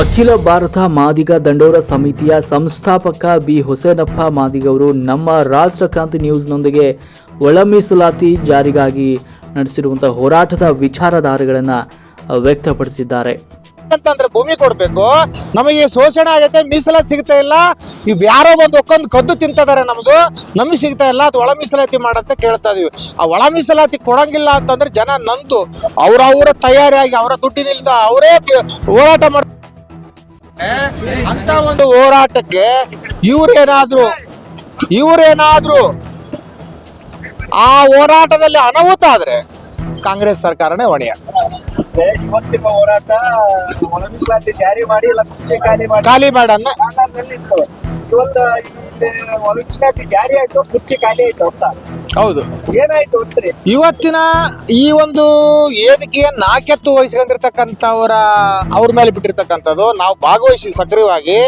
ಅಖಿಲ ಭಾರತ ಮಾದಿಗ ದಂಡೋರ ಸಮಿತಿಯ ಸಂಸ್ಥಾಪಕ ಬಿ. ಹುಸೇನಪ್ಪ ಮಾದಿಗ ಅವರು ನಮ್ಮ ರಾಷ್ಟ್ರಕ್ರಾಂತಿ ನ್ಯೂಸ್ನೊಂದಿಗೆ ಒಳ ಮೀಸಲಾತಿ ಜಾರಿಗಾಗಿ ನಡೆಸಿರುವಂತಹ ಹೋರಾಟದ ವಿಚಾರಧಾರೆಗಳನ್ನ ವ್ಯಕ್ತಪಡಿಸಿದ್ದಾರೆ. ಅಂತಂದ್ರೆ ಭೂಮಿ ಕೊಡ್ಬೇಕು. ನಮಗೆ ಶೋಷಣೆ ಆಗೈತೆ ಮೀಸಲಾತಿ ಸಿಗ್ತಾ ಇಲ್ಲ. ಇವ್ ಯಾರೋ ಒಂದು ಒಕ್ಕೊಂದು ಕದ್ದು ತಿಂತಿದ್ದಾರೆ ನಮ್ದು, ನಮಗೆ ಸಿಗ್ತಾ ಇಲ್ಲ, ಅದು ಒಳ ಮೀಸಲಾತಿ ಮಾಡಂತ ಕೇಳ್ತಾ ಇದೀವಿ. ಆ ಒಳ ಮೀಸಲಾತಿ ಕೊಡಂಗಿಲ್ಲ ಅಂತಂದ್ರೆ ಜನ ನಂದು. ಅವ್ರ ಅವರ ತಯಾರಿಯಾಗಿ, ಅವರ ದುಡ್ಡಿನಿಂದ ಅವರೇ ಹೋರಾಟ ಮಾಡ ಅಂತ ಒಂದು ಹೋರಾಟಕ್ಕೆ ಇವ್ರೇನಾದ್ರು ಇವ್ರೇನಾದ್ರು ಆ ಹೋರಾಟದಲ್ಲಿ ಅನಾಹುತ ಆದ್ರೆ ಕಾಂಗ್ರೆಸ್ ಸರ್ಕಾರನೇ ಹೊಣೆಯ ಇವತ್ತಿನ ಹೋರಾಟ ಜಾರಿ ಮಾಡಿ ಖಾಲಿ ಮಾಡಿ. ಖಾಲಿ ಮಾಡನ್ನ? ಇವತ್ತು ಜಾರಿ ಆಯ್ತು ಕುರ್ಚಿ ಖಾಲಿ ಆಯ್ತು ಅಂತ. ಹೌದು. ಏನಾಯ್ತು ಅಂತ್ರಿ ಇವತ್ತಿನ ಈ ಒಂದು ಏದಿಕೆಯ ನಾಕೆತ್ತು ವಹಿಸ್ಕೊಂಡಿರ್ತಕ್ಕಂಥವರ ಅವ್ರ ಮೇಲೆ ಬಿಟ್ಟಿರ್ತಕ್ಕಂಥದ್ದು ನಾವು ಭಾಗವಹಿಸಿ ಸಕ್ರಿಯವಾಗಿ.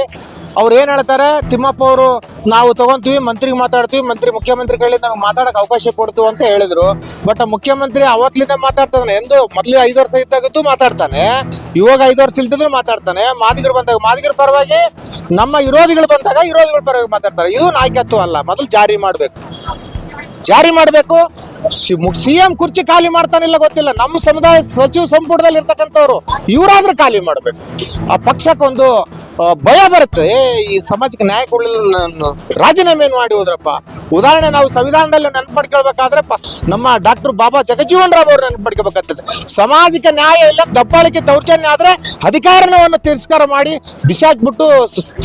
ಅವ್ರು ಏನ್ ಹೇಳ್ತಾರೆ? ತಿಮ್ಮಪ್ಪ ಅವರು ನಾವು ತಗೊಂತೀವಿ ಮಂತ್ರಿಗೆ ಮಾತಾಡ್ತೀವಿ ಮಂತ್ರಿ ಮುಖ್ಯಮಂತ್ರಿ ಕೈಲಿ ನಮ್ಗೆ ಮಾತಾಡಕ್ ಅವಕಾಶ ಕೊಡ್ತು ಅಂತ ಹೇಳಿದ್ರು. ಬಟ್ ಮುಖ್ಯಮಂತ್ರಿ ಅವತ್ತಿಂದ ಮಾತಾಡ್ತಾನೆ ಎಂದು ಮೊದ್ಲು ಐದು ವರ್ಷ ಇದ್ದಾಗದ್ದು ಮಾತಾಡ್ತಾನೆ. ಇವಾಗ ಐದು ವರ್ಷ ಇಲ್ದಿದ್ರು ಮಾತಾಡ್ತಾನೆ. ಮಾದಿಗರು ಬಂದಾಗ ಮಾದಿಗರ ಪರವಾಗಿ ನಮ್ಮ ವಿರೋಧಿಗಳು ಬಂದಾಗ ವಿರೋಧಿಗಳ ಪರವಾಗಿ ಮಾತಾಡ್ತಾರೆ. ಇದು ನಾಯಕತ್ವ ಅಲ್ಲ ಮೊದಲು ಜಾರಿ ಮಾಡ್ಬೇಕು. ಜಾರಿ ಮಾಡಬೇಕು. ಸಿ ಎಂ ಕುರ್ಚಿ ಖಾಲಿ ಮಾಡ್ತಾನಿಲ್ಲ ಗೊತ್ತಿಲ್ಲ. ನಮ್ಮ ಸಮುದಾಯ ಸಚಿವ ಸಂಪುಟದಲ್ಲಿ ಇರ್ತಕ್ಕಂಥವ್ರು ಇವರಾದ್ರೂ ಖಾಲಿ ಮಾಡಬೇಕು. ಆ ಪಕ್ಷಕ್ಕೊಂದು ಭಯ ಬರುತ್ತೆ. ಈ ಸಮಾಜಕ್ಕೆ ನ್ಯಾಯ ಕೊಡಲಿಲ್ಲ ನಾನು ರಾಜೀನಾಮೆ ಮಾಡಿ ಹೋದ್ರಪ್ಪ? ಉದಾಹರಣೆ ನಾವು ಸಂವಿಧಾನದಲ್ಲಿ ನೆನಪು ಮಾಡ್ಕೊಳ್ಬೇಕಾದ್ರೆ ನಮ್ಮ ಡಾಕ್ಟರ್ ಬಾಬಾ ಜಗಜೀವನ್ ರಾಮ್ ಅವ್ರು ನೆನಪು ಮಾಡ್ಕೋಬೇಕಾಗ್ತದೆ ಸಮಾಜಕ್ಕೆ ನ್ಯಾಯ ಇಲ್ಲ, ದಬ್ಬಾಳಿಕೆ ದೌರ್ಜನ್ಯ ಆದ್ರೆ ಅಧಿಕಾರವನ್ನು ತಿರಸ್ಕಾರ ಮಾಡಿ, ಬಿಸಾಕ್ಬಿಟ್ಟು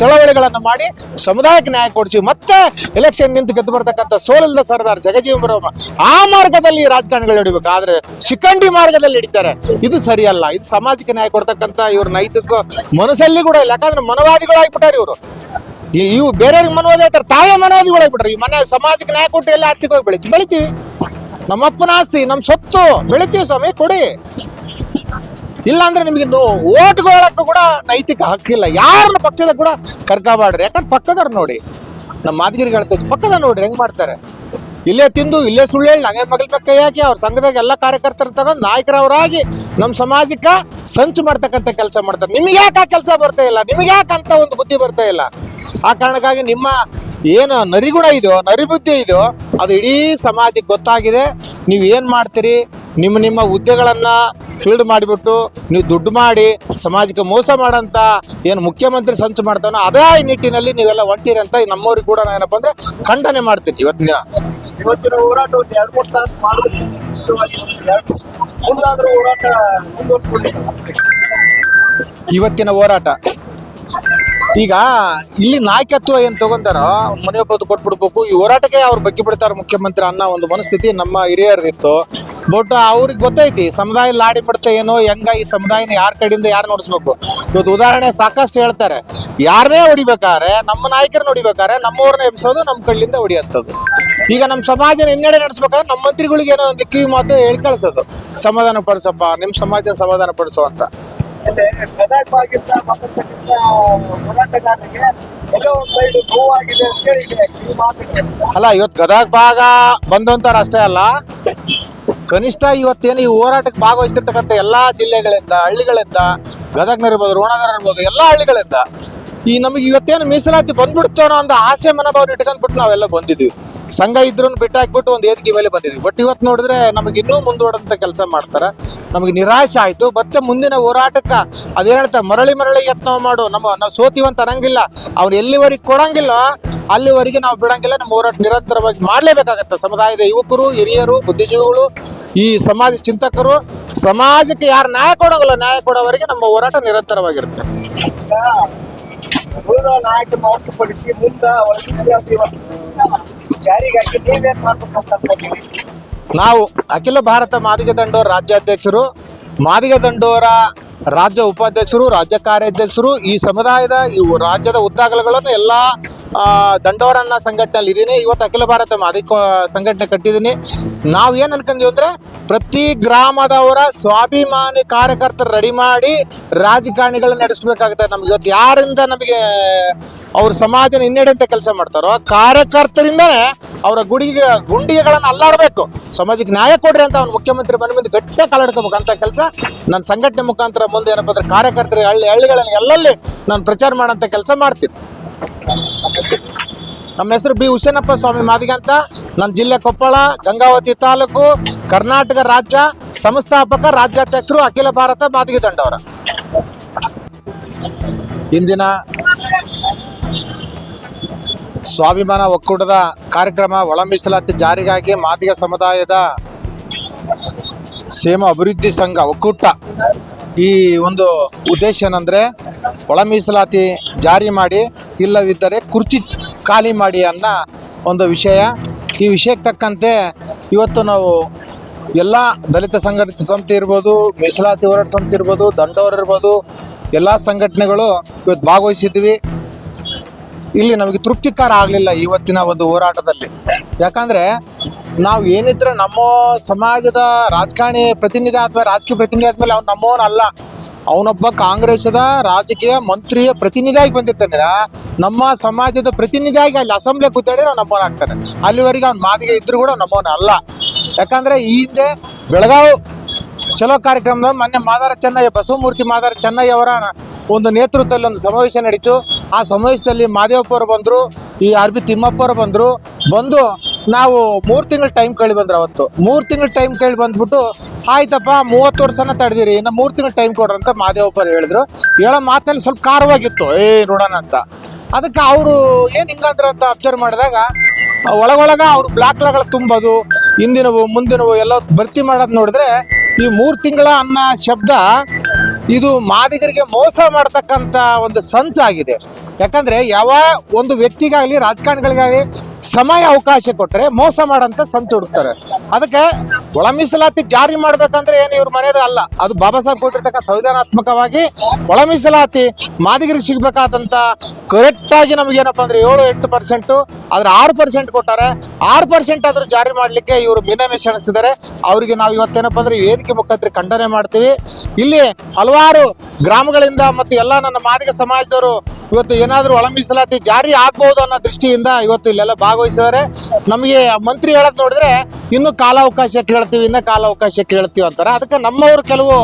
ಚಳವಳಿಗಳನ್ನು ಚಳವಳಿಗಳನ್ನ ಮಾಡಿ ಸಮುದಾಯಕ್ಕೆ ನ್ಯಾಯ ಕೊಡಿಸಿ, ಮತ್ತೆ ಎಲೆಕ್ಷನ್ ನಿಂತು ಗೆದ್ದು ಬರ್ತಕ್ಕಂಥ ಸೋಲಿಲ್ಲದ ಸರ್ದಾರ್ ಜಗಜೀವನ್ ರಾಮ್ ಆ ಮಾರ್ಗದಲ್ಲಿ ರಾಜಕಾರಣಿಗಳು ಹಿಡಿಬೇಕು ಆದ್ರೆ ಶಿಖಂಡಿ ಮಾರ್ಗದಲ್ಲಿ ಹಿಡಿತಾರೆ ಇದು ಸರಿಯಲ್ಲ. ಇದು ಸಮಾಜಕ್ಕೆ ನ್ಯಾಯ ಕೊಡ್ತಕ್ಕಂಥ ಇವ್ರ ನೈತಿಕ ಮನಸ್ಸಲ್ಲಿ ಕೂಡ ಇಲ್ಲ. ಯಾಕಂದ್ರೆ ಮನವಾದಿಗಳಾಗ್ಬಿಟ್ಟಾರೆ ಇವರು. ಇವು ಬೇರೆಯವ್ರಿಗೆ ಮನವಾದಿ ಹೇಳ್ತಾರೆ ತಾವೇ ಮನವಾದಿಗಳಾಗ್ಬಿಟ್ರೆ ಈ ಮನೆ ಸಮಾಜಕ್ಕೆ ನ್ಯಾಯ ಕೊಟ್ಟು ಎಲ್ಲ ಆರ್ಥಿಕವಾಗಿ ಬೆಳಿತೀವಿ. ಬೆಳಿತೀವಿ. ನಮ್ಮಪ್ಪನ ಆಸ್ತಿ ನಮ್ಮ ಸೊತ್ತು ಬೆಳಿತೀವಿ ಸ್ವಾಮಿ, ಕೊಡಿ. ಇಲ್ಲ ಅಂದ್ರೆ ನಿಮಗೆ ಓಟ್ಗಳಕ್ಕೂ ಕೂಡ ನೈತಿಕ ಹಕ್ಕಿಲ್ಲ ಯಾರನ್ನ ಪಕ್ಷದ ಕೂಡ ಕರ್ಕಬಾಡ್ರಿ. ಯಾಕಂದ್ರೆ ಪಕ್ಕದವ್ರು ನೋಡಿ, ನಮ್ಮ ಮಾದಗಿರಿಗೆ ಹೇಳ್ತದ್ದು ಪಕ್ಕದ ನೋಡ್ರಿ ಹೆಂಗ್ ಮಾಡ್ತಾರೆ. ಇಲ್ಲೇ ತಿಂದು, ಇಲ್ಲೇ ಸುಳ್ಳು ಹೇಳಿ ನಂಗೆ ಮಗಳ ಕೈ ಹಾಕಿ ಅವ್ರ ಸಂಘದಾಗ ಎಲ್ಲ ಕಾರ್ಯಕರ್ತರ ತಗೊಂಡು ನಾಯಕರವರಾಗಿ ನಮ್ಮ ಸಮಾಜಕ್ಕೆ ಸಂಚು ಮಾಡ್ತಕ್ಕಂಥ ಕೆಲಸ ಮಾಡ್ತಾರೆ. ನಿಮಗೆ ಯಾಕೆ ಆ ಕೆಲಸ ಬರ್ತಾ ಇಲ್ಲ? ನಿಮಗೆ ಯಾಕೆ ಅಂತ ಒಂದು ಬುದ್ಧಿ ಬರ್ತಾ ಇಲ್ಲ? ಆ ಕಾರಣಕ್ಕಾಗಿ ನಿಮ್ಮ ಏನು ನರಿಗುಣ ಇದೆಯೋ, ನರಿಬುದ್ಧಿ ಇದೆಯೋ, ಅದು ಇಡೀ ಸಮಾಜಕ್ಕೆ ಗೊತ್ತಾಗಿದೆ. ನೀವು ಏನು ಮಾಡ್ತೀರಿ? ನಿಮ್ಮ ನಿಮ್ಮ ಹುದ್ದೆಗಳನ್ನು ಫೀಲ್ಡ್ ಮಾಡಿಬಿಟ್ಟು ನೀವು ದುಡ್ಡು ಮಾಡಿ ಸಮಾಜಕ್ಕೆ ಮೋಸ ಮಾಡೋಂಥ ಏನು ಮುಖ್ಯಮಂತ್ರಿ ಸಂಚು ಮಾಡ್ತಾನೋ, ಅದೇ ನಿಟ್ಟಿನಲ್ಲಿ ನೀವೆಲ್ಲ ಅಂತ ನಮ್ಮವ್ರಿಗೆ ಕೂಡ ನಾನು ಏನಪ್ಪ ಅಂದರೆ ಖಂಡನೆ ಮಾಡ್ತೀನಿ ಇವತ್ತಿನ ಇವತ್ತಿನ ಹೋರಾಟ ಒಂದು ಎರಡು ಮೂರು ತಾಸು ಮಾಡಬೇಕು. ಮುಂದಾದ್ರೂ ಹೋರಾಟ ಇವತ್ತಿನ ಹೋರಾಟ. ಈಗ ಇಲ್ಲಿ ನಾಯಕತ್ವ ಏನ್ ತಗೊಂತಾರೋ ಮನೆ ಒಪ್ಪತ್ತು ಕೊಟ್ಬಿಡ್ಬೇಕು. ಈ ಹೋರಾಟಕ್ಕೆ ಅವ್ರು ಬಗ್ಗೆ ಬಿಡ್ತಾರೆ ಮುಖ್ಯಮಂತ್ರಿ ಅನ್ನೋ ಒಂದು ಮನಸ್ಥಿತಿ ನಮ್ಮ ಹಿರಿಯರದಿತ್ತು. ಬಟ್ ಅವ್ರಿಗೆ ಗೊತ್ತೈತಿ, ಸಮುದಾಯ ಲಾಡಿ ಬಿಡ್ತಾ ಏನೋ, ಹೆಂಗ ಈ ಸಮುದಾಯನ ಯಾರ ಕಡೆಯಿಂದ ಯಾರು ನೋಡಿಸ್ಬೇಕು. ಇವತ್ತು ಉದಾಹರಣೆ ಸಾಕಷ್ಟು ಹೇಳ್ತಾರೆ. ಯಾರನ್ನೇ ಹೊಡಿಬೇಕಾದ್ರೆ, ನಮ್ಮ ನಾಯಕರನ್ನ ಹೊಡಿಬೇಕಾದ್ರೆ, ನಮ್ಮವ್ರನ್ನ ಎಬ್ಸೋದು ನಮ್ಮ ಕಳ್ಳಿಂದ ಹೊಡಿಯಂಥದ್ದು ಈಗ ನಮ್ಮ ಸಮಾಜನ ಹಿನ್ನಡೆ ನಡೆಸ್ಬೇಕಾದ್ರೆ ನಮ್ಮ ಮಂತ್ರಿಗಳಿಗೆ ಏನೋ ಒಂದು ಕಿವಿ ಮಾತು ಹೇಳಿ ಕಳಿಸೋದು. ಸಮಾಧಾನ ಪಡಿಸಪ್ಪ ನಿಮ್ಮ ಸಮಾಜನ ಸಮಾಧಾನ ಪಡಿಸೋ ಅಂತ. ಅಂತ ಅಲ್ಲ ಇವತ್ತು ಗದಗ ಭಾಗ ಬಂದಂತಾರ ಅಷ್ಟೇ ಅಲ್ಲ. ಕನಿಷ್ಠ ಇವತ್ತೇನು ಈ ಹೋರಾಟಕ್ಕೆ ಭಾಗವಹಿಸಿರ್ತಕ್ಕಂಥ ಎಲ್ಲಾ ಜಿಲ್ಲೆಗಳಿಂದ ಹಳ್ಳಿಗಳಿಂದ ಗದಗ್ನ ಇರ್ಬೋದು ರೋಣದರ ಇರ್ಬೋದು ಎಲ್ಲಾ ಹಳ್ಳಿಗಳಿಂದ ಈ ನಮಗೆ ಇವತ್ತೇನು ಮೀಸಲಾತಿ ಬಂದ್ಬಿಡ್ತೋ ಅನ್ನೋ ಒಂದು ಆಸೆ ಮನೋಭಾವನೆ ಇಟ್ಕೊಂಡ್ಬಿಟ್ಟು ನಾವೆಲ್ಲ ಬಂದಿದ್ವಿ. ಸಂಘ ಇದ್ರು ಬಿಟ್ಟಾಕ್ಬಿಟ್ಟು ಒಂದು ಏದಿಗೆ ಮೇಲೆ ಬಂದಿದ್ವಿ. ಬಟ್ ಇವತ್ತು ನೋಡಿದ್ರೆ ನಮಗೆ ಇನ್ನೂ ಮುಂದೂಡಂತ ಕೆಲಸ ಮಾಡ್ತಾರೆ. ನಮಗೆ ನಿರಾಶೆ ಆಯ್ತು. ಮತ್ತೆ ಮುಂದಿನ ಹೋರಾಟಕ್ಕೆ ಅದೇ ಹೇಳ್ತಾ ಮರಳಿ ಮರಳಿ ಯತ್ನ ಮಾಡು. ನಮ್ಮ ನಾವು ಸೋತಿವಂತ ಅನ್ನಂಗಿಲ್ಲ. ಅವ್ರು ಎಲ್ಲಿವರೆಗೆ ಕೊಡಂಗಿಲ್ಲ, ಅಲ್ಲಿವರೆಗೆ ನಾವು ಬಿಡಂಗಿಲ್ಲ. ನಮ್ಮ ಹೋರಾಟ ನಿರಂತರವಾಗಿ ಮಾಡಲೇಬೇಕಾಗತ್ತೆ. ಸಮುದಾಯದ ಯುವಕರು, ಹಿರಿಯರು, ಬುದ್ಧಿಜೀವಿಗಳು, ಈ ಸಮಾಜ ಚಿಂತಕರು, ಸಮಾಜಕ್ಕೆ ಯಾರು ನ್ಯಾಯ ಕೊಡೋಂಗಿಲ್ಲ, ನ್ಯಾಯ ಕೊಡೋವರೆಗೆ ನಮ್ಮ ಹೋರಾಟ ನಿರಂತರವಾಗಿರುತ್ತೆ. ಉಳಿದ ಹೊರತುಪಡಿಸಿ ಮುಂದ ಒಳ ಮೀಸಲಾತಿ ಜಾರಿಗಾಗಿ ಮಾಡ್ಬೇಕಂತ ನಾವು ಅಖಿಲ ಭಾರತ ಮಾದಿಗ ದಂಡೋರ ರಾಜ್ಯಾಧ್ಯಕ್ಷರು ಮಾದಿಗ ದಂಡೋರ ರಾಜ್ಯ ಉಪಾಧ್ಯಕ್ಷರು, ರಾಜ್ಯ ಕಾರ್ಯಾಧ್ಯಕ್ಷರು ಈ ಸಮುದಾಯದ, ಈ ರಾಜ್ಯದ ಉದ್ದಾಗಲಗಳನ್ನು ಎಲ್ಲ ಆ, ದಂಡೋರನ್ನ ಸಂಘಟನೆಯಲ್ಲಿ ಇದ್ದೀನಿ. ಇವತ್ತು ಅಖಿಲ ಭಾರತ ಅದಕ್ಕೆ ಸಂಘಟನೆ ಕಟ್ಟಿದ್ದೀನಿ. ನಾವು ಏನು ಅನ್ಕೊಂತೀವಿ ಅಂದ್ರೆ ಪ್ರತಿ ಗ್ರಾಮದವರ ಸ್ವಾಭಿಮಾನಿ ಕಾರ್ಯಕರ್ತರು ರೆಡಿ ಮಾಡಿ ರಾಜಕಾರಣಿಗಳನ್ನ ನಡೆಸಬೇಕಾಗುತ್ತೆ. ನಮ್ಗೆ ಇವತ್ತು ಯಾರಿಂದ ನಮಗೆ ಅವ್ರ ಸಮಾಜನ ಹಿನ್ನಡೆ ಅಂತ ಕೆಲಸ ಮಾಡ್ತಾರೋ ಕಾರ್ಯಕರ್ತರಿಂದನೇ ಅವರ ಗುಡಿಗೆ ಗುಂಡಿಗೆಗಳನ್ನು ಅಲ್ಲಾಡಬೇಕು. ಸಮಾಜಕ್ಕೆ ನ್ಯಾಯ ಕೊಡ್ರಿ ಅಂತ ಅವ್ನು ಮುಖ್ಯಮಂತ್ರಿ ಮನೆ ಮುಂದೆ ಗಟ್ಟಿಯಾಗಿ ಕಾಲಾಡ್ಕೋಬೇಕು ಅಂತ ಕೆಲಸ. ನನ್ನ ಸಂಘಟನೆ ಮುಖಾಂತರ ಮುಂದೆ ಏನಪ್ಪ ಅಂದ್ರೆ ಕಾರ್ಯಕರ್ತರಿಗೆ ಹಳ್ಳಿ ಹಳ್ಳಿಗಳಲ್ಲಿ ಎಲ್ಲಲ್ಲಿ ನಾನು ಪ್ರಚಾರ ಮಾಡೋಂಥ ಕೆಲಸ ಮಾಡ್ತೀನಿ. ನಮ್ಮ ಹೆಸರು ಬಿ ಹುಸೇನಪ್ಪ ಸ್ವಾಮಿ ಮಾದಿಗ ಅಂತ ನನ್ನ ಜಿಲ್ಲೆ ಕೊಪ್ಪಳ, ಗಂಗಾವತಿ ತಾಲೂಕು, ಕರ್ನಾಟಕ ರಾಜ್ಯ, ಸಂಸ್ಥಾಪಕ ರಾಜ್ಯಾಧ್ಯಕ್ಷರು ಅಖಿಲ ಭಾರತ ಮಾದಿಗೆ ತಂಡವರ. ಇಂದಿನ ಸ್ವಾಭಿಮಾನ ಒಕ್ಕೂಟದ ಕಾರ್ಯಕ್ರಮ ಒಳ ಜಾರಿಗಾಗಿ ಮಾದಿಗ ಸಮುದಾಯದ ಸೇಮ ಅಭಿವೃದ್ಧಿ ಸಂಘ ಒಕ್ಕೂಟ ಈ ಒಂದು ಉದ್ದೇಶ ಏನಂದರೆ ಒಳ ಮೀಸಲಾತಿ ಜಾರಿ ಮಾಡಿ ಇಲ್ಲವಿದ್ದರೆ ಕುರ್ಚಿ ಖಾಲಿ ಮಾಡಿ ಅನ್ನೋ ಒಂದು ವಿಷಯ. ಈ ವಿಷಯಕ್ಕೆ ತಕ್ಕಂತೆ ಇವತ್ತು ನಾವು ಎಲ್ಲ ದಲಿತ ಸಂಘಟಿತ ಸಂಸ್ಥೆ ಇರ್ಬೋದು, ಮೀಸಲಾತಿ ಹೋರಾಟ ಸಂಸ್ಥೆ ಇರ್ಬೋದು ದಂಡವರು ಇರ್ಬೋದು, ಎಲ್ಲ ಸಂಘಟನೆಗಳು ಇವತ್ತು ಭಾಗವಹಿಸಿದ್ವಿ. ಇಲ್ಲಿ ನಮಗೆ ತೃಪ್ತಿಕರ ಆಗಲಿಲ್ಲ ಇವತ್ತಿನ ಒಂದು ಹೋರಾಟದಲ್ಲಿ. ಯಾಕಂದರೆ ನಾವು ಏನಿದ್ರೆ ನಮ್ಮ ಸಮಾಜದ ರಾಜಕಾರಣಿ ಪ್ರತಿನಿಧಿ ಆದ್ಮೇಲೆ ರಾಜಕೀಯ ಪ್ರತಿನಿಧಿ ಆದ್ಮೇಲೆ ಅವ್ನು ನಮ್ಮವನಲ್ಲ. ಅವನೊಬ್ಬ ಕಾಂಗ್ರೆಸ್ದ ರಾಜಕೀಯ ಮಂತ್ರಿಯ ಪ್ರತಿನಿಧಿಯಾಗಿ ಬಂದಿರ್ತಾನೆ ನಮ್ಮ ಸಮಾಜದ ಪ್ರತಿನಿಧಿಯಾಗಿ ಅಲ್ಲಿ ಅಸೆಂಬ್ಲಿ ಕೂತಾಡಿದ್ರೆ ಅವ್ನು ನಮ್ಮವನಾಗ್ತಾನೆ ಅಲ್ಲಿವರೆಗೆ ಅವ್ನ ಮಾದಿಗೆ ಇದ್ರು ಕೂಡ ನಮ್ಮವನ ಅಲ್ಲ. ಯಾಕಂದ್ರೆ ಈ ಹಿಂದೆ ಬೆಳಗಾವಿ ಚಲೋ ಕಾರ್ಯಕ್ರಮದ ಮೊನ್ನೆ ಮಾದಾರ ಚೆನ್ನಯ್ಯ, ಬಸವಮೂರ್ತಿ ಮಾದಾರ ಚೆನ್ನಯ್ಯ ಅವರ ಒಂದು ನೇತೃತ್ವದಲ್ಲಿ ಒಂದು ಸಮಾವೇಶ ನಡೀತು. ಆ ಸಮಾವೇಶದಲ್ಲಿ ಮಾದೇವಪ್ಪ ಅವರು ಬಂದರು, ಈ ಆರ್ ಬಿ ತಿಮ್ಮಪ್ಪ ಅವರು ಬಂದರು. ಬಂದು ನಾವು ಮೂರು ತಿಂಗಳ ಟೈಮ್ ಕೇಳಿ ಬಂದ್ರೆ ಅವತ್ತು. ಮೂರು ತಿಂಗಳ ಟೈಮ್ ಕೇಳಿ ಬಂದ್ಬಿಟ್ಟು, ಆಯ್ತಪ್ಪ, ಮೂವತ್ತು ವರ್ಷನ ತಡೆದಿರಿ, ಇನ್ನು ಮೂರು ತಿಂಗಳ ಟೈಮ್ ಕೊಡ್ರಿ ಅಂತ ಮಾದೇವಪ್ಪರು ಹೇಳಿದ್ರು. ಹೇಳೋ ಮಾತಿನಲ್ಲಿ ಸ್ವಲ್ಪ ಖಾರವಾಗಿತ್ತು, ಏ, ನೋಡೋಣ ಅಂತ. ಅದಕ್ಕೆ ಅವರು ಏನು ಹಿಂಗಂದ್ರೆ ಅಂತ ಅಬ್ಸರ್ವ್ ಮಾಡಿದಾಗ, ಒಳಗೊಳಗ ಅವ್ರು ಬ್ಲಾಕ್ಗಳ ತುಂಬೋದು, ಹಿಂದಿನವು, ಮುಂದಿನವು ಎಲ್ಲ ಭರ್ತಿ ಮಾಡೋದು ನೋಡಿದ್ರೆ, ಈ ಮೂರು ತಿಂಗಳ ಅನ್ನ ಶಬ್ದ ಇದು ಮಾದಿಗರಿಗೆ ಮೋಸ ಮಾಡ್ತಕ್ಕಂಥ ಒಂದು ಸಂಚಾಗಿದೆ ಯಾಕಂದ್ರೆ ಯಾವ ಒಂದು ವ್ಯಕ್ತಿಗಾಗಲಿ, ರಾಜಕಾರಣಿಗಳಿಗಾಗಲಿ ಸಮಯ ಅವಕಾಶ ಕೊಟ್ಟರೆ ಮೋಸ ಮಾಡಂತ ಸಂಚು ಹುಡುಕ್ತಾರೆ. ಅದಕ್ಕೆ ಒಳ ಮೀಸಲಾತಿ ಜಾರಿ ಮಾಡ್ಬೇಕಂದ್ರೆ ಏನು ಇವ್ರ ಮನೆಯದು ಅಲ್ಲ. ಅದು ಬಾಬಾ ಸಾಹೇಬ್ ಕೊಟ್ಟಿರ್ತಕ್ಕ ಸಂವಿಧಾನಾತ್ಮಕವಾಗಿ ಒಳ ಮೀಸಲಾತಿ ಮಾದಿಗರಿಗೆ ಸಿಗ್ಬೇಕಾದಂತ ಕರೆಕ್ಟ್ ಆಗಿ ನಮ್ಗೆ ಏನಪ್ಪಾ ಅಂದ್ರೆ ಏಳು ಎಂಟು ಪರ್ಸೆಂಟ್ ಆದ್ರೆ ಆರು ಪರ್ಸೆಂಟ್ ಕೊಟ್ಟಾರೆ. ಆರು ಪರ್ಸೆಂಟ್ ಆದ್ರೂ ಜಾರಿ ಮಾಡ್ಲಿಕ್ಕೆ ಇವರು ಭಿನ್ನಮೆ ಎಣಿಸಿದ್ದಾರೆ ಅವರಿಗೆ ನಾವು ಇವತ್ತೇನಪ್ಪ ಅಂದ್ರೆ ವೇದಿಕೆ ಮುಖಾಂತರ ಖಂಡನೆ ಮಾಡ್ತೀವಿ. ಇಲ್ಲಿ ಹಲವಾರು ಗ್ರಾಮಗಳಿಂದ ಮತ್ತು ಎಲ್ಲ ನನ್ನ ಮಾದಿಗ ಸಮಾಜದವರು ಇವತ್ತು ಏನಾದರೂ ಒಳ ಮೀಸಲಾತಿ ಜಾರಿ ಆಗ್ಬಹುದು ಅನ್ನೋ ದೃಷ್ಟಿಯಿಂದ ಇವತ್ತು ಇಲ್ಲೆಲ್ಲ ಭಾಗವಹಿಸಿದ್ದಾರೆ. ನಮಗೆ ಮಂತ್ರಿ ಹೇಳೋದು ನೋಡಿದ್ರೆ ಇನ್ನು ಕಾಲಾವಕಾಶ ಕೇಳ್ತೀವಿ, ಇನ್ನ ಕಾಲಾವಕಾಶ ಕೇಳ್ತೀವಿ ಅಂತಾರೆ. ಅದಕ್ಕೆ ನಮ್ಮವರು ಕೆಲವು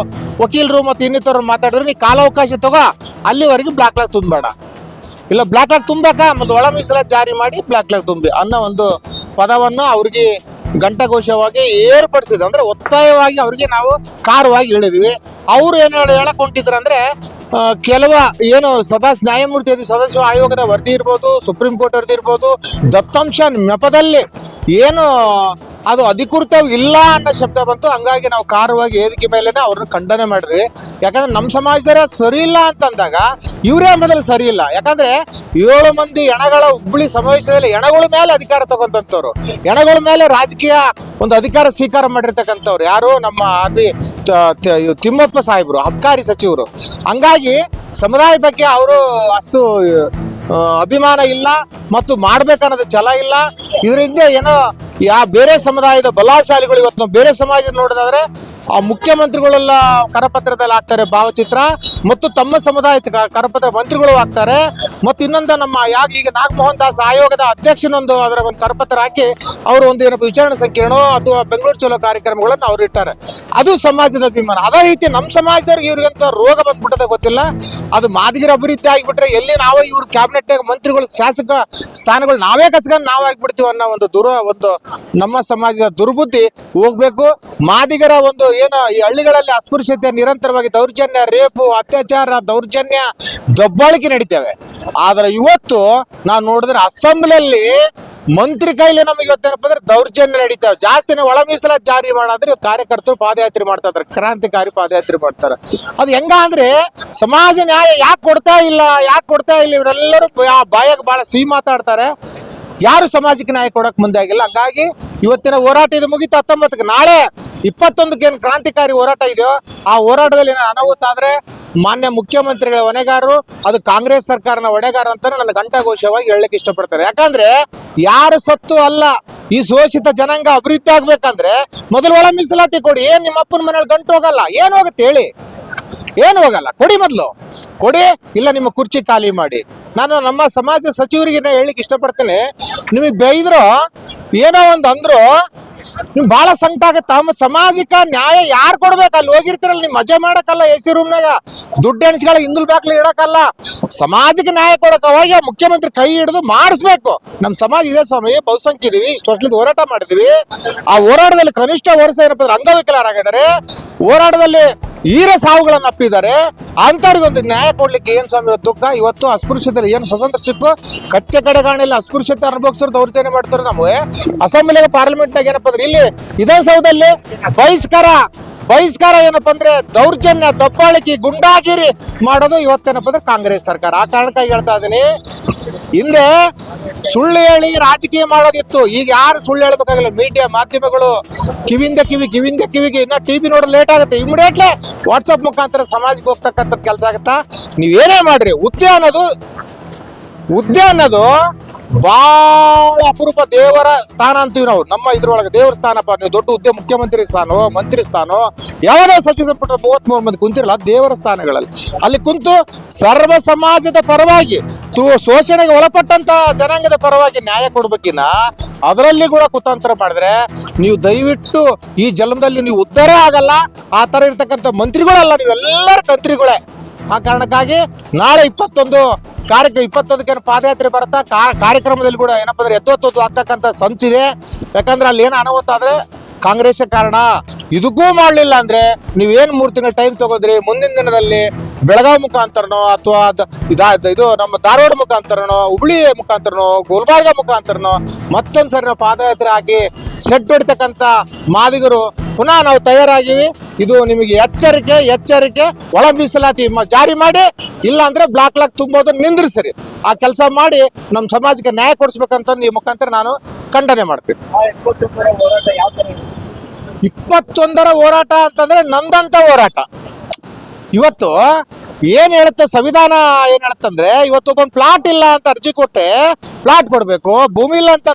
ವಕೀಲರು ಮತ್ತು ಇನ್ನಿತರರು ಮಾತಾಡಿದ್ರೆ, ನೀ ಕಾಲಾವಕಾಶ ತಗೋ, ಅಲ್ಲಿವರೆಗೂ ಬ್ಲಾಕ್ ಲಾಗ್ ತುಂಬಬೇಡ. ಇಲ್ಲ ಬ್ಲಾಕ್ ಲಾಗ್ ತುಂಬಬೇಕಾ? ಮತ್ತು ಒಳ ಮೀಸಲಾತಿ ಜಾರಿ ಮಾಡಿ ಬ್ಲಾಕ್ ಲಾಗ್ ತುಂಬಿ ಅನ್ನೋ ಒಂದು ಪದವನ್ನು ಅವ್ರಿಗೆ ಘಂಟಘೋಷವಾಗಿ ಏರ್ಪಡಿಸಿದ. ಅಂದ್ರೆ ಒತ್ತಾಯವಾಗಿ ಅವರಿಗೆ ನಾವು ಕಾರವಾಗಿ ಹೇಳಿದ್ವಿ. ಅವರು ಏನು ಹೇಳಿ ಹೇಳಕ್ ಕೆಲವ ಏನು ಸದಾ ನ್ಯಾಯಮೂರ್ತಿ ಸದಸ್ಯ ಆಯೋಗದ ವರದಿ ಇರ್ಬೋದು, ಸುಪ್ರೀಂ ಕೋರ್ಟ್ ವರದಿ ಇರ್ಬೋದು, ದತ್ತಾಂಶ ನೆಪದಲ್ಲಿ ಏನು ಅದು ಅಧಿಕೃತ ಇಲ್ಲ ಅನ್ನೋ ಶಬ್ದ ಬಂತು. ಹಂಗಾಗಿ ನಾವು ಕಾರವಾಗಿ ವೇದಿಕೆ ಮೇಲೆ ಅವ್ರನ್ನ ಖಂಡನೆ ಮಾಡಿದ್ವಿ. ಯಾಕಂದ್ರೆ ನಮ್ಮ ಸಮಾಜದವರ ಸರಿ ಇಲ್ಲ ಅಂತಂದಾಗ ಇವರೇ ಮೊದಲು ಸರಿ ಇಲ್ಲ. ಯಾಕಂದ್ರೆ ಏಳು ಮಂದಿ ಎಣಗಳ ಹುಬ್ಬಳ್ಳಿ ಸಮಾವೇಶದಲ್ಲಿ ಎಣಗಳ ಮೇಲೆ ಅಧಿಕಾರ ತಗೊಂತವ್ರು ಎಣಗಳ ಮೇಲೆ ರಾಜಕೀಯ ಒಂದು ಅಧಿಕಾರ ಸ್ವೀಕಾರ ಮಾಡಿರ್ತಕ್ಕಂಥವ್ರು ಯಾರು? ನಮ್ಮ ಬಿ ತಿಮ್ಮಪ್ಪ ಸಾಹೇಬರು, ಅಬ್ಕಾರಿ ಸಚಿವರು. ಹಂಗಾಗಿ ಸಮುದಾಯ ಬಗ್ಗೆ ಅವರು ಅಷ್ಟು ಅಭಿಮಾನ ಇಲ್ಲ ಮತ್ತು ಮಾಡ್ಬೇಕನ್ನೋದು ಛಲ ಇಲ್ಲ. ಇದರಿಂದ ಏನೋ ಯಾ ಬೇರೆ ಸಮುದಾಯದ ಬಲಾಶಾಲಿಗಳು ಇವತ್ತು ಬೇರೆ ಸಮಾಜ ನೋಡೋದಾದ್ರೆ ಆ ಮುಖ್ಯಮಂತ್ರಿಗಳೆಲ್ಲ ಕರಪತ್ರದಲ್ಲಿ ಹಾಕ್ತಾರೆ ಭಾವಚಿತ್ರ. ಮತ್ತು ತಮ್ಮ ಸಮುದಾಯ ಕರಪತ್ರ ಮಂತ್ರಿಗಳು ಆಗ್ತಾರೆ. ಮತ್ತು ಇನ್ನೊಂದು ನಮ್ಮ ಯಾಕೆ ಈಗ ನಾಗಮೋಹನ್ ದಾಸ್ ಆಯೋಗದ ಅಧ್ಯಕ್ಷನೊಂದು ಅದರ ಒಂದು ಕರಪತ್ರ ಹಾಕಿ ಅವರು ಒಂದು ಏನಪ್ಪ ವಿಚಾರಣೆ ಸಂಕಿರಣ ಅಥವಾ ಬೆಂಗಳೂರು ಚಲೋ ಕಾರ್ಯಕ್ರಮಗಳನ್ನು ಅವ್ರು ಇಟ್ಟಾರೆ. ಅದು ಸಮಾಜದ ಅಭಿಮಾನ. ಅದೇ ರೀತಿ ನಮ್ಮ ಸಮಾಜದವ್ರಿಗೆ ಇವ್ರಿಗೆ ಅಂತ ರೋಗ ಬಂದ್ಬಿಟ್ಟದ ಗೊತ್ತಿಲ್ಲ. ಅದು ಮಾದಿಗರ ಅಭಿವೃದ್ಧಿ ಆಗಿಬಿಟ್ರೆ ಎಲ್ಲಿ ನಾವು ಇವ್ರ ಕ್ಯಾಬಿನೆಟ್ ಮಂತ್ರಿಗಳು, ಶಾಸಕ ಸ್ಥಾನಗಳು ನಾವೇ ಕಸ್ಕೊಂಡು ನಾವೇ ಆಗ್ಬಿಡ್ತೀವಿ ಅನ್ನೋ ಒಂದು ದುರ ಒಂದು ನಮ್ಮ ಸಮಾಜದ ದುರ್ಬುದ್ಧಿ ಹೋಗ್ಬೇಕು. ಮಾದಿಗರ ಒಂದು ಏನು ಈ ಹಳ್ಳಿಗಳಲ್ಲಿ ಅಸ್ಪೃಶ್ಯತೆ ನಿರಂತರವಾಗಿ, ದೌರ್ಜನ್ಯ, ರೇಪು ಅತ್ಯಾಚಾರ, ದೌರ್ಜನ್ಯ, ದಬ್ಬಾಳಿಕೆ ನಡೀತೇವೆ. ಆದ್ರೆ ಇವತ್ತು ನಾವು ನೋಡಿದ್ರೆ ಅಸೆಂಬ್ಲಿಯಲ್ಲಿ ಮಂತ್ರಿ ಕೈಲಿ ನಮಗೆ ಇವತ್ತೇನಪ್ಪ ಅಂದ್ರೆ ದೌರ್ಜನ್ಯ ನಡೀತಾವೆ. ಜಾಸ್ತಿನೇ ಒಳ ಮೀಸಲ ಜಾರಿ ಮಾಡಾದ್ರೆ ಕಾರ್ಯಕರ್ತರು ಪಾದಯಾತ್ರೆ ಮಾಡ್ತಾ ಇದಾರೆ ಕ್ರಾಂತಿಕಾರಿ ಪಾದಯಾತ್ರೆ ಮಾಡ್ತಾರೆ. ಅದು ಹೆಂಗ ಅಂದ್ರೆ ಸಮಾಜ ನ್ಯಾಯ ಯಾಕೆ ಕೊಡ್ತಾ ಇಲ್ಲ, ಯಾಕೆ ಕೊಡ್ತಾ ಇಲ್ಲ ಇವರೆಲ್ಲರೂ ಬಾಯಾಗ ಬಹಳ ಸಿಹಿ ಮಾತಾಡ್ತಾರೆ. ಯಾರು ಸಮಾಜಕ್ಕೆ ನ್ಯಾಯ ಕೊಡಕ್ ಮುಂದೆ ಆಗಿಲ್ಲ. ಹಂಗಾಗಿ ಇವತ್ತಿನ ಹೋರಾಟ ಇದು ಮುಗಿತು ಹತ್ತೊಂಬತ್ತಕ್ಕೆ. ನಾಳೆ ಇಪ್ಪತ್ತೊಂದಕ್ಕೆ ಏನು ಕ್ರಾಂತಿಕಾರಿ ಹೋರಾಟ ಇದೆಯೋ, ಆ ಹೋರಾಟದಲ್ಲಿ ಏನಾದ್ರು ಅನಾಹುತ ಆದ್ರೆ ಮಾನ್ಯ ಮುಖ್ಯಮಂತ್ರಿಗಳ ಹೊಣೆಗಾರರು ಅದು ಕಾಂಗ್ರೆಸ್ ಸರ್ಕಾರನ ಹೊಣೆಗಾರ ಅಂತ ನನ್ನ ಘಂಟಾಘೋಷವಾಗಿ ಹೇಳಕ್ ಇಷ್ಟಪಡ್ತಾರೆ ಯಾಕಂದ್ರೆ ಯಾರು ಸತ್ತು ಅಲ್ಲ, ಈ ಶೋಷಿತ ಜನಾಂಗ ಅಭಿವೃದ್ಧಿ ಆಗ್ಬೇಕಂದ್ರೆ ಮೊದಲು ಒಳ ಮೀಸಲಾತಿ ಕೊಡಿ, ಏನ್ ನಿಮ್ಮ ಅಪ್ಪನ ಮನೇಲಿ ಗಂಟು ಹೋಗಲ್ಲ, ಏನ್ ಹೋಗುತ್ತೆ ಹೇಳಿ? ಏನು ಹೋಗಲ್ಲ, ಕೊಡಿ ಮೊದಲು. ಕೊಡಿ, ಇಲ್ಲ ನಿಮ್ಮ ಕುರ್ಚಿ ಖಾಲಿ ಮಾಡಿ. ನಾನು ನಮ್ಮ ಸಮಾಜ ಸಚಿವರಿಗೆ ಹೇಳಿಕ್ ಇಷ್ಟಪಡ್ತೇನೆ, ನಿಮಗೆ ಬೈದ್ರು ಏನೋ ಒಂದು ಅಂದ್ರು ನಿಮ್ ಬಹಳ ಸಂಕಟ ಆಗತ್ತ. ಮತ್ ಸಾಮಾಜಿಕ ನ್ಯಾಯ ಯಾರು ಕೊಡ್ಬೇಕು? ಅಲ್ಲಿ ಹೋಗಿರ್ತಿರಲ್ಲ, ನೀವು ಮಜಾ ಮಾಡಕ್ಕಲ್ಲ ಎ ಸಿ ರೂಮ್ನಾಗ ದುಡ್ಡು ಎಣಿಸ್ಗಳ ಹಿಂದುಲ್ ಬ್ಯಾಕ್ಲಿ ಇಡಕ್ಕಲ್ಲ. ಸಮಾಜಕ್ಕೆ ನ್ಯಾಯ ಕೊಡಕ್ ಅವಾಗ ಮುಖ್ಯಮಂತ್ರಿ ಕೈ ಹಿಡಿದು ಮಾಡಿಸ್ಬೇಕು. ನಮ್ಮ ಸಮಾಜ ಇದೆ ಸ್ವಾಮಿ ಬಹುಸಂಖ್ಯ ಇದೀವಿ ಇಷ್ಟು ವರ್ಷದಿಂದ ಹೋರಾಟ ಮಾಡಿದ್ವಿ. ಆ ಹೋರಾಟದಲ್ಲಿ ಕನಿಷ್ಠ ವರ್ಷ ಏನಪ್ಪ ಅಂದ್ರೆ ಅಂಗವಿಕಲರಾಗಿದ್ದಾರೆ. ಹೋರಾಟದಲ್ಲಿ ಹೀರ ಸಾವುಗಳನ್ನು ಅಪ್ಪಿದ್ದಾರೆ. ಅಂತವ್ರಿಗೊಂದು ನ್ಯಾಯ ಕೊಡ್ಲಿಕ್ಕೆ ಏನ್ ಸ್ವಾಮಿ ದುಃಖ ಇವತ್ತು ಅಸ್ಪೃಶ್ಯದಲ್ಲಿ ಏನು ಸ್ವತಂತ್ರ ಸಿಕ್ಕು ಕಚ್ಚೆ ಕಡೆಗಾಣಿಲ್ಲ, ಅಸ್ಪೃಶ್ಯತೆ ಅನುಭವಿಸೋರು ದೌರ್ಜನ್ಯ ಮಾಡ್ತಾರೆ ನಮಗೆ. ಅಸೆಂಬ್ಲಿಗೆ ಪಾರ್ಲಿಮೆಂಟ್ನಾಗ ಏನಪ್ಪ ಅಂದ್ರೆ ಇಲ್ಲಿ ವಿಧಾನಸೌಧದಲ್ಲಿ ಬಹಿಷ್ಕಾರ. ಬಹಿಷ್ಕಾರ ಏನಪ್ಪ ಅಂದ್ರೆ ದೌರ್ಜನ್ಯ, ದಬ್ಬಾಳಿಕೆ, ಗುಂಡಾಗಿರಿ ಮಾಡೋದು ಇವತ್ತೇನಪ್ಪ ಅಂದ್ರೆ ಕಾಂಗ್ರೆಸ್ ಸರ್ಕಾರ. ಆ ಕಾರಣಕ್ಕಾಗಿ ಹೇಳ್ತಾ ಇದೀನಿ. ಹಿಂದೆ ಸುಳ್ಳು ಹೇಳಿ ರಾಜಕೀಯ ಮಾಡೋದಿತ್ತು. ಈಗ ಯಾರು ಸುಳ್ಳು ಹೇಳ್ಬೇಕಾಗಿಲ್ಲ? ಮೀಡಿಯಾ ಮಾಧ್ಯಮಗಳು ಕಿವಿಂದ ಕಿವಿ ಕಿವಿಂದ ಕಿವಿಗೆ ಇನ್ನ ಟಿವಿ ನೋಡೋದು ಲೇಟ್ ಆಗುತ್ತೆ. ಇಮಿಡಿಯೇಟ್ಲಿ ವಾಟ್ಸಪ್ ಮುಖಾಂತರ ಸಮಾಜಕ್ಕೆ ಹೋಗ್ತಕ್ಕಂಥದ್ದು ಕೆಲಸ ಆಗುತ್ತಾ? ನೀವೇನೇ ಮಾಡ್ರಿ? ಹುದ್ದೆ ಅನ್ನೋದು ಹುದ್ದೆ ಅನ್ನೋದು ಬಹಳ ಅಪರೂಪ ದೇವರ ಸ್ಥಾನ ಅಂತೀವಿ ನಾವು. ನಮ್ಮ ಇದ್ರೊಳಗೆ ದೇವರ ಸ್ಥಾನಪ್ಪ ನೀವು ದೊಡ್ಡ ಉದ್ಯಮ, ಮುಖ್ಯಮಂತ್ರಿ ಸ್ಥಾನೋ, ಮಂತ್ರಿ ಸ್ಥಾನೋ, ಯಾವುದೇ ಸಚಿವ ಸಂಪುಟ ಮೂವತ್ಮೂರು ಮಂದಿ ಕುಂತಿರಲ್ಲ ದೇವರ ಸ್ಥಾನಗಳಲ್ಲಿ. ಅಲ್ಲಿ ಕುಂತು ಸರ್ವ ಸಮಾಜದ ಪರವಾಗಿ ಶೋಷಣೆಗೆ ಒಳಪಟ್ಟಂತ ಜನಾಂಗದ ಪರವಾಗಿ ನ್ಯಾಯ ಕೊಡ್ಬೇಕಿನ ಅದರಲ್ಲಿ ಕೂಡ ಕುತಾಂತರ ಮಾಡಿದ್ರೆ ನೀವು ದಯವಿಟ್ಟು ಈ ಜನ್ಮದಲ್ಲಿ ನೀವು ಉದ್ಧಾರ ಆಗಲ್ಲ. ಆ ತರ ಇರ್ತಕ್ಕಂಥ ಮಂತ್ರಿಗಳಲ್ಲ, ನೀವೆಲ್ಲರ ಕಂತ್ರಿಗಳೇ. ಆ ಕಾರಣಕ್ಕಾಗಿ ನಾಳೆ ಇಪ್ಪತ್ತೊಂದು ಕಾರ್ಯ ಇಪ್ಪತ್ತೊಂದಕ್ಕೆ ಪಾದಯಾತ್ರೆ ಬರುತ್ತಾ? ಕಾರ್ಯಕ್ರಮದಲ್ಲಿ ಕೂಡ ಏನಪ್ಪ ಅಂದ್ರೆ ಎತ್ತೊತ್ತೊತ್ತು ಆಗ್ತಕ್ಕಂಥ ಸಂಚಿದೆ. ಯಾಕಂದ್ರೆ ಅಲ್ಲಿ ಏನು ಅನಾಹುತ ಆದರೆ ಕಾಂಗ್ರೆಸ್ ಕಾರಣ ಇದಕ್ಕೂ ಮಾಡಲಿಲ್ಲ ಅಂದ್ರೆ ನೀವೇನು ಮೂರು ತಿಂಗಳ ಟೈಮ್ ತಗೋದ್ರಿ ಮುಂದಿನ ದಿನದಲ್ಲಿ ಬೆಳಗಾವಿ ಮುಖಾಂತರನೋ ಅಥವಾ ಇದು ನಮ್ಮ ಧಾರವಾಡ ಮುಖಾಂತರನೋ, ಹುಬ್ಳಿ ಮುಖಾಂತರನೋ, ಗುಲ್ಬರ್ಗ ಮುಖಾಂತರನೋ ಮತ್ತೊಂದ್ಸರಿ ನಾವು ಪಾದಯಾತ್ರೆ ಹಾಕಿ ಸೆಡ್ ಹೊಡಿತಕ್ಕಂಥ ಮಾದಿಗರು ಪುನಃ ನಾವು ತಯಾರಾಗಿವಿ. ಇದು ನಿಮಗೆ ಎಚ್ಚರಿಕೆ ಎಚ್ಚರಿಕೆ ಒಳ ಮೀಸಲಾತಿ ಜಾರಿ ಮಾಡಿ ಇಲ್ಲ ಅಂದ್ರೆ ಬ್ಲಾಕ್ ಲಾಕ್ ತುಂಬೋದನ್ನ ನಿಂದ್ರಿಸಿರಿ. ಆ ಕೆಲಸ ಮಾಡಿ ನಮ್ಮ ಸಮಾಜಕ್ಕೆ ನ್ಯಾಯ ಕೊಡಿಸ್ಬೇಕಂತಂದು ಈ ಮುಖಾಂತರ ನಾನು ಖಂಡನೆ ಮಾಡ್ತೀನಿ? ಇಪ್ಪತ್ತೊಂದರ ಹೋರಾಟ ಅಂತಂದ್ರೆ ನಂದಂತ ಹೋರಾಟ. ಇವತ್ತು ಏನ್ ಹೇಳುತ್ತೆ? ಸಂವಿಧಾನ ಏನ್ ಹೇಳುತ್ತಂದ್ರೆ ಇವತ್ತು ಒಬ್ಬನ್ ಪ್ಲಾಟ್ ಇಲ್ಲ ಅಂತ ಅರ್ಜಿ ಕೊಟ್ಟೆ ಪ್ಲಾಟ್ ಕೊಡ್ಬೇಕು. ಭೂಮಿ ಇಲ್ಲ ಅಂತ